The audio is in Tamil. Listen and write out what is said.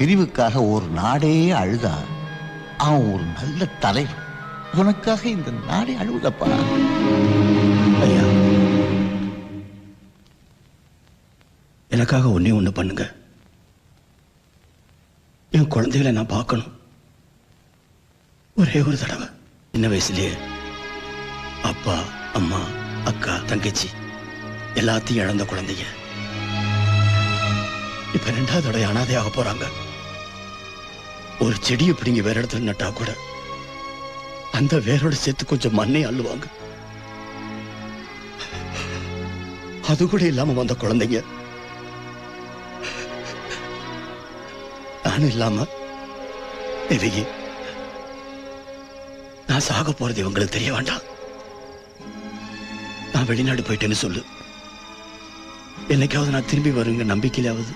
பிரிவுக்காக ஒரு நாடே அழுதா? அவன் ஒரு நல்ல தலைவன். உனக்காக இந்த நாடே அழுகுதப்பா ஐயா. எனக்காக ஒண்ணே ஒண்ணு பண்ணுங்க. என் குழந்தைகளை நான் பார்க்கணும். ஒரே ஒரு தடவை. சின்ன வயசுலயே அப்பா அம்மா அக்கா தங்கச்சி எல்லாத்தையும் இழந்த குழந்தைங்க. இப்ப ரெண்டாவது தடவை அனாதையாக போறாங்க. ஒரு செடியை பிடிங்க வேற இடத்துல நட்டா கூட அந்த வேரோட சேர்த்து கொஞ்சம் மண்ணை அள்ளுவாங்க. அது கூட இல்லாம வந்த குழந்தைங்க. நானும் இல்லாம தேவகி நான் சாக போறது இவங்களுக்கு தெரிய வேண்டாம். நான் வெளிநாடு போயிட்டேன்னு சொல்லு. என்னைக்காவது நான் திரும்பி வருங்க நம்பிக்கையிலாவது.